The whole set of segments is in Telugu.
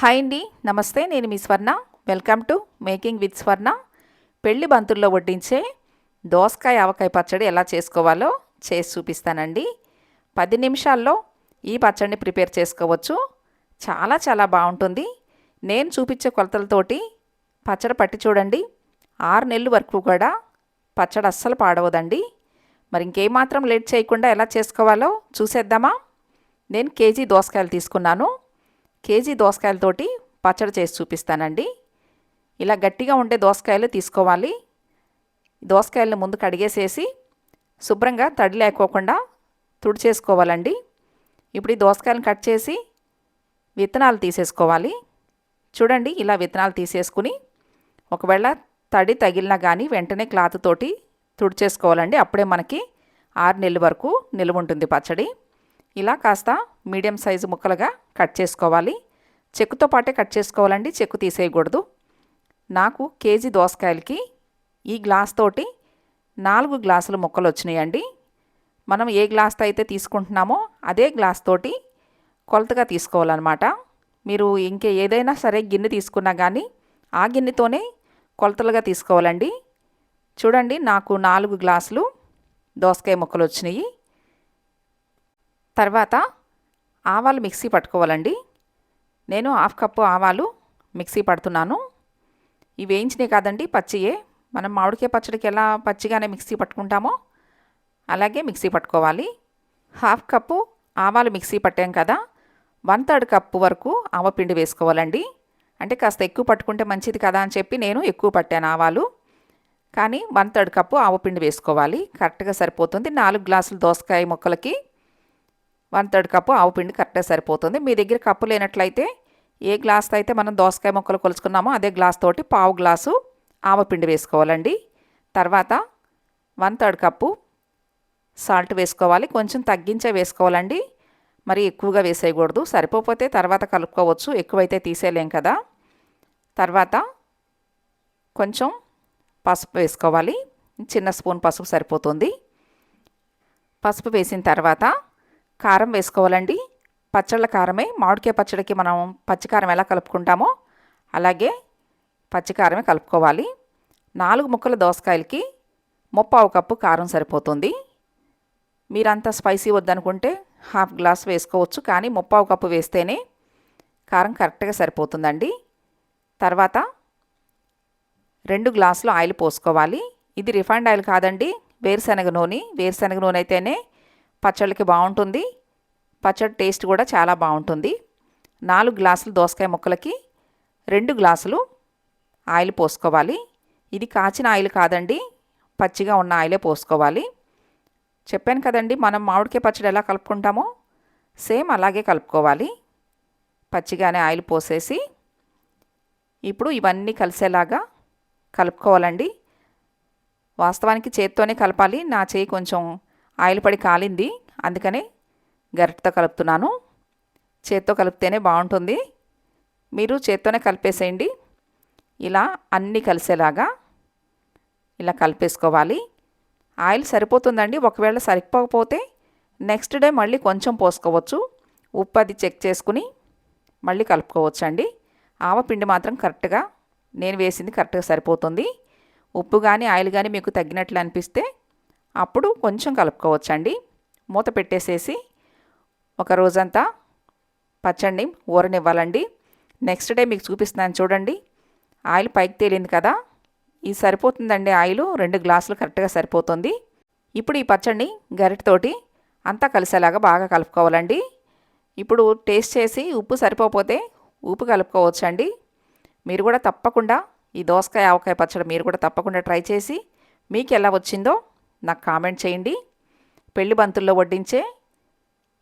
హాయ్ అండి నమస్తే నేను మీ Swarna. Welcome to making with Swarna. పెళ్ళి బంతుల్లో వడ్డించే దోసకాయ ఆవకాయ పచ్చడి ఎలా చేసుకోవాలో చేసి చూపిస్తానండి. పది నిమిషాల్లో ఈ పచ్చడిని ప్రిపేర్ చేసుకోవచ్చు. చాలా చాలా బాగుంటుంది. నేను చూపించే కొలతలతోటి పచ్చడి పట్టి చూడండి. ఆరు నెలలు వరకు కూడా పచ్చడి అస్సలు పాడవదండి. మరి ఇంకేమాత్రం లేట్ చేయకుండా ఎలా చేసుకోవాలో చూసేద్దామా? నేను కేజీ దోసకాయలు తీసుకున్నాను. కేజీ దోసకాయలతోటి పచ్చడి చేసి చూపిస్తానండి. ఇలా గట్టిగా ఉండే దోసకాయలు తీసుకోవాలి. దోసకాయలను ముందు కడిగేసేసి శుభ్రంగా తడి లేకోకుండా తుడిచేసుకోవాలండి ఇప్పుడు ఈ దోసకాయలను కట్ చేసి విత్తనాలు తీసేసుకోవాలి. చూడండి ఇలా విత్తనాలు తీసేసుకుని ఒకవేళ తడి తగిలినా కానీ వెంటనే క్లాత్ తోటి తుడిచేసుకోవాలండి అప్పుడే మనకి ఆరు నెలల వరకు నిల్వ ఉంటుంది పచ్చడి. ఇలా కాస్త మీడియం సైజు ముక్కలుగా కట్ చేసుకోవాలి. చెక్కుతో పాటే కట్ చేసుకోవాలండి. చెక్కు తీసేయకూడదు. నాకు కేజీ దోసకాయలకి ఈ గ్లాస్ తోటి నాలుగు గ్లాసులు ముక్కలు వచ్చినాయండి. మనం ఏ గ్లాస్తో అయితే తీసుకుంటున్నామో అదే గ్లాస్ తోటి కొలతగా తీసుకోవాలన్నమాట. మీరు ఇంకే ఏదైనా సరే గిన్నె తీసుకున్నా కానీ ఆ గిన్నెతోనే కొలతలుగా తీసుకోవాలండి. చూడండి నాకు నాలుగు గ్లాసులు దోసకాయ ముక్కలు వచ్చినాయి. తర్వాత ఆవాలు మిక్సీ పట్టుకోవాలండి. నేను హాఫ్ కప్పు ఆవాలు మిక్సీ పడుతున్నాను. ఇవి వేయించినవి కాదండి పచ్చియే. మనం మామిడికాయ పచ్చడికి ఎలా పచ్చిగానే మిక్సీ పట్టుకుంటామో అలాగే మిక్సీ పట్టుకోవాలి. హాఫ్ కప్పు ఆవాలు మిక్సీ పట్టాం కదా వన్ థర్డ్ కప్పు వరకు ఆవపిండి వేసుకోవాలండి. అంటే కాస్త ఎక్కువ పట్టుకుంటే మంచిది కదా అని చెప్పి నేను ఎక్కువ పట్టాను ఆవాలు. కానీ వన్ థర్డ్ కప్పు ఆవపిండి వేసుకోవాలి. కరెక్ట్గా సరిపోతుంది. నాలుగు గ్లాసులు దోసకాయ ముక్కలకి వన్ థర్డ్ కప్పు ఆవు పిండి కరెక్ట్గా సరిపోతుంది. మీ దగ్గర కప్పు లేనట్లయితే ఏ గ్లాస్తో అయితే మనం దోసకాయ ముక్కలు కొలుచుకున్నామో అదే గ్లాస్ తోటి పావు గ్లాసు ఆవపిండి వేసుకోవాలండి. తర్వాత వన్ థర్డ్ కప్పు సాల్ట్ వేసుకోవాలి. కొంచెం తగ్గించే వేసుకోవాలండి. మరి ఎక్కువగా వేసేయకూడదు. సరిపోతే తర్వాత కలుపుకోవచ్చు. ఎక్కువైతే తీసేయలేం కదా. తర్వాత కొంచెం పసుపు వేసుకోవాలి. చిన్న స్పూన్ పసుపు సరిపోతుంది. పసుపు వేసిన తర్వాత కారం వేసుకోవాలండి. పచ్చళ్ళ కారమే మామిడికాయ పచ్చడికి మనం పచ్చికారం ఎలా కలుపుకుంటామో అలాగే పచ్చికారమే కలుపుకోవాలి. నాలుగు ముక్కల దోసకాయలకి ముప్పావు కప్పు కారం సరిపోతుంది. మీరంతా స్పైసీ వద్దనుకుంటే హాఫ్ గ్లాస్ వేసుకోవచ్చు కానీ ముప్పావు కప్పు వేస్తేనే కారం కరెక్ట్గా సరిపోతుందండి. తర్వాత రెండు గ్లాసులు ఆయిల్ పోసుకోవాలి. ఇది రిఫైండ్ ఆయిల్ కాదండి వేరుశనగ నూనె. వేరుశనగ నూనె అయితేనే పచ్చళ్ళకి బాగుంటుంది. పచ్చడి టేస్ట్ కూడా చాలా బాగుంటుంది. నాలుగు గ్లాసులు దోసకాయ ముక్కలకి రెండు గ్లాసులు ఆయిల్ పోసుకోవాలి. ఇది కాచిన ఆయిల్ కాదండి. పచ్చిగా ఉన్న ఆయిలే పోసుకోవాలి. చెప్పాను కదండి మనం మామిడికాయ పచ్చడి ఎలా కలుపుకుంటామో సేమ్ అలాగే కలుపుకోవాలి. పచ్చిగానే ఆయిల్ పోసేసి ఇప్పుడు ఇవన్నీ కలిసేలాగా కలుపుకోవాలండి. వాస్తవానికి చేత్తోనే కలపాలి. నా చేయి కొంచెం ఆయిల్ పడి కాలింది. అందుకని గరిటతో కలుపుతున్నాను. చేత్తో కలిపితేనే బాగుంటుంది. మీరు చేత్తోనే కలిపేసేయండి. ఇలా అన్నీ కలిసేలాగా ఇలా కలిపేసుకోవాలి. ఆయిల్ సరిపోతుందండి. ఒకవేళ సరిపోకపోతే నెక్స్ట్ డే మళ్ళీ కొంచెం పోసుకోవచ్చు. ఉప్పు అది చెక్ చేసుకుని మళ్ళీ కలుపుకోవచ్చు అండి ఆవపిండి మాత్రం కరెక్ట్గా నేను వేసింది కరెక్ట్గా సరిపోతుంది. ఉప్పు కానీ ఆయిల్ కానీ మీకు తగ్గినట్లు అనిపిస్తే అప్పుడు కొంచెం కలుపుకోవచ్చండి. మూత పెట్టేసేసి ఒక రోజంతా పచ్చడిని ఊరనివ్వాలండి. నెక్స్ట్ డే మీకు చూపిస్తున్నాను చూడండి. ఆయిల్ పైకి తేలింది కదా. ఇది సరిపోతుందండి ఆయిల్. రెండు గ్లాసులు కరెక్ట్గా సరిపోతుంది. ఇప్పుడు ఈ పచ్చడిని గరిటతోటి అంతా కలిసేలాగా బాగా కలుపుకోవాలండి. ఇప్పుడు టేస్ట్ చేసి ఉప్పు సరిపోతే ఉప్పు కలుపుకోవచ్చండి. మీరు కూడా తప్పకుండా ఈ దోసకాయ ఆవకాయ పచ్చడి మీరు కూడా తప్పకుండా ట్రై చేసి మీకు ఎలా వచ్చిందో నాకు కామెంట్ చేయండి. పెళ్ళి బంతుల్లో వడ్డించే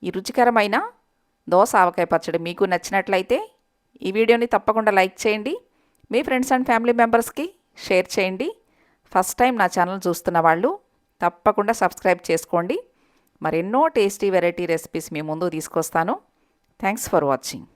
ఈ రుచికరమైన దోస ఆవకాయ పచ్చడి మీకు నచ్చినట్లయితే ఈ వీడియోని తప్పకుండా లైక్ చేయండి. మీ ఫ్రెండ్స్ అండ్ ఫ్యామిలీ మెంబర్స్కి షేర్ చేయండి. ఫస్ట్ టైం నా ఛానల్ చూస్తున్న వాళ్ళు తప్పకుండా సబ్స్క్రైబ్ చేసుకోండి. మరెన్నో టేస్టీ వెరైటీ రెసిపీస్ మీ ముందు తీసుకొస్తాను. Thanks for watching.